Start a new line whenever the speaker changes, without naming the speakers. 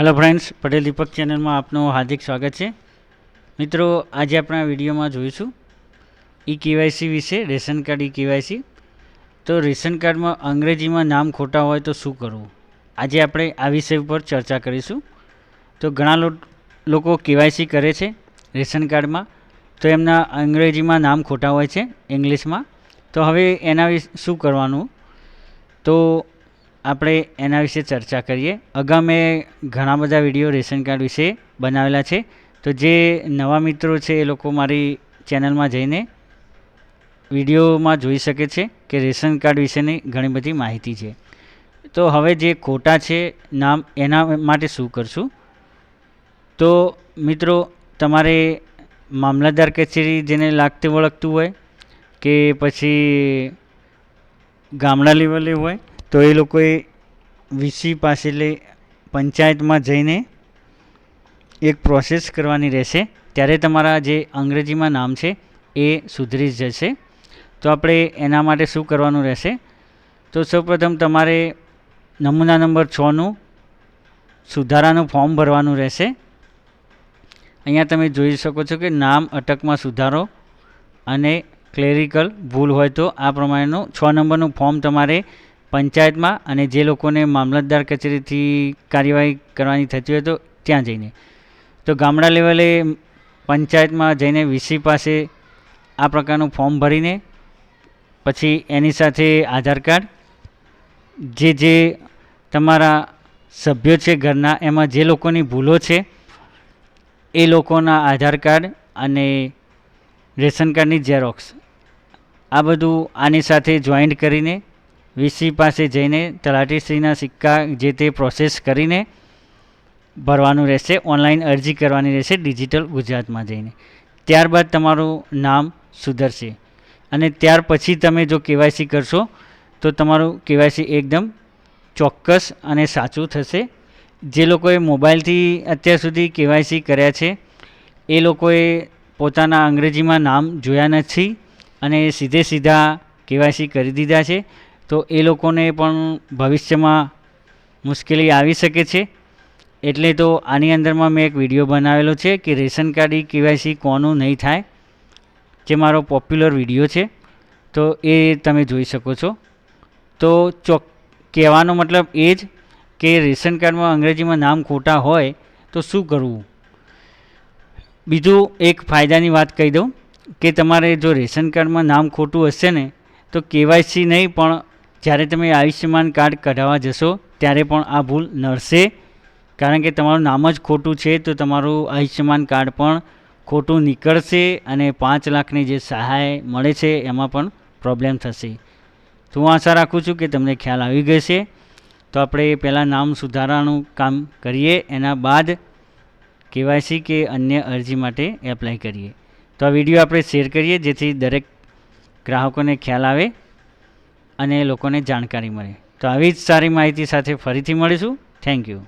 Hello friends Patel દીપક ચેનલમાં આપનું હાર્દિક સ્વાગત છે. મિત્રો, આજે આપણે વિડીયોમાં જોઈશું ઈ કેવાયસી વિશે, રેશન કાર્ડ ઈ કેવાયસી તો રેશન કાર્ડમાં અંગ્રેજીમાં નામ ખોટા હોય તો શું કરવું? આજે આપણે આ વિષય ઉપર ચર્ચા કરીશું. તો ઘણા લોકો કેવાયસી કરે છે રેશન કાર્ડમાં. તો એમના અંગ્રેજીમાં નામ ખોટા હોય છે, ઇંગ્લિશમાં. તો હવે એના વિશે, શું કરવાનું? તો આપણે એના વિશે ચર્ચા કરીએ. અગાઉ મેં ઘણા બધા વીડિયો રેશન કાર્ડ વિશે બનાવેલા છે. તો જે નવા મિત્રો છે એ લોકો મારી ચેનલમાં જઈને વિડીયોમાં જોઈ શકે છે કે રેશન કાર્ડ વિશેની ઘણી બધી માહિતી છે. તો હવે જે ખોટા છે નામ એના માટે શું કરશું? તો મિત્રો, તમારે મામલતદાર કચેરી જેને લાગતું વળગતું હોય કે પછી ગામડા લેવલે હોય તો એ લોકોએ વીસી પાસે એટલે પંચાયતમાં જઈને એક પ્રોસેસ કરવાની રહેશે. ત્યારે તમારા જે અંગ્રેજીમાં નામ છે એ સુધરી જશે. તો આપણે એના માટે શું કરવાનું રહેશે? તો સૌપ્રથમ તમારે નમૂના નંબર છનું સુધારાનું ફોર્મ ભરવાનું રહેશે. અહીંયા તમે જોઈ શકો છો કે નામ અટકમાં સુધારો અને ક્લેરિકલ ભૂલ હોય તો આ પ્રમાણેનું છ નંબરનું ફોર્મ તમારે પંચાયતમાં અને જે લોકોને મામલતદાર કચેરીથી કાર્યવાહી કરવાની થતી હોય તો ત્યાં જઈને. તો ગામડા લેવલે પંચાયતમાં જઈને વીસી પાસે આ પ્રકારનું ફોર્મ ભરીને પછી એની સાથે આધાર કાર્ડ, જે જે તમારા સભ્યો છે ઘરના, એમાં જે લોકોની ભૂલો છે, એ લોકોના આધાર કાર્ડ અને રેશન કાર્ડની ઝેરોક્સ. આ બધું આની સાથે જોઈન્ટ કરીને વીસી પાસે જઈને તલાટીશ્રીના સિક્કા જે તે પ્રોસેસ કરીને ભરવાનું રહેશે ઓનલાઈન અરજી કરવાની રહેશે ડિજિટલ ગુજરાતમાં જઈને. ત્યારબાદ તમારું નામ સુધરશે. અને ત્યાર પછી તમે જો કેવાયસી કરશો, તો તમારું કેવાયસી એકદમ ચોક્કસ અને સાચું થશે. જે લોકોએ મોબાઈલથી અત્યાર સુધી કેવાયસી કર્યા છે, એ લોકોએ પોતાના અંગ્રેજીમાં નામ જોયા નથી અને સીધે સીધા કેવાયસી કરી દીધા છે. તો એ લોકોને પણ ભવિષ્યમાં મુશ્કેલી આવી શકે છે. એટલે તો આની અંદરમાં મેં એક વીડિયો બનાવેલો છે કે રેશન કાર્ડ ઈ કેવાયસી કોનું નહીં થાય, જે મારો પોપ્યુલર વીડિયો છે. તો એ તમે જોઈ શકો છો. તો ચોક, કહેવાનો મતલબ એ જ કે રેશન કાર્ડમાં અંગ્રેજીમાં નામ ખોટા હોય તો શું કરવું? બીજું એક ફાયદાની વાત કહી દઉં કે તમારે જો રેશન કાર્ડમાં નામ ખોટું હશે ને, તો કેવાયસી નહીં પણ જ્યારે તમે આયુષ્યમાન કાર્ડ કઢાવવા જશો, ત્યારે પણ આ ભૂલ નડશે. કારણ કે તમારું નામ જ ખોટું છે, તો તમારું આયુષ્યમાન કાર્ડ પણ ખોટું નીકળશે અને પાંચ લાખની જે સહાય મળે છે, એમાં પણ પ્રોબ્લેમ થશે. તો હું આશા રાખું છું કે તમને ખ્યાલ આવી ગયો તો આપણે પહેલાં નામ સુધારાનું કામ કરીએ. એના બાદ કેવાયસી કે અન્ય અરજી માટે એપ્લાય કરીએ. તો આ વીડિયો આપણે શેર કરીએ, જેથી દરેક ગ્રાહકોને ખ્યાલ આવે. અને લોકોને જાણકારી મળે. તો આવી જ સારી માહિતી સાથે ફરીથી મળીશું. Thank you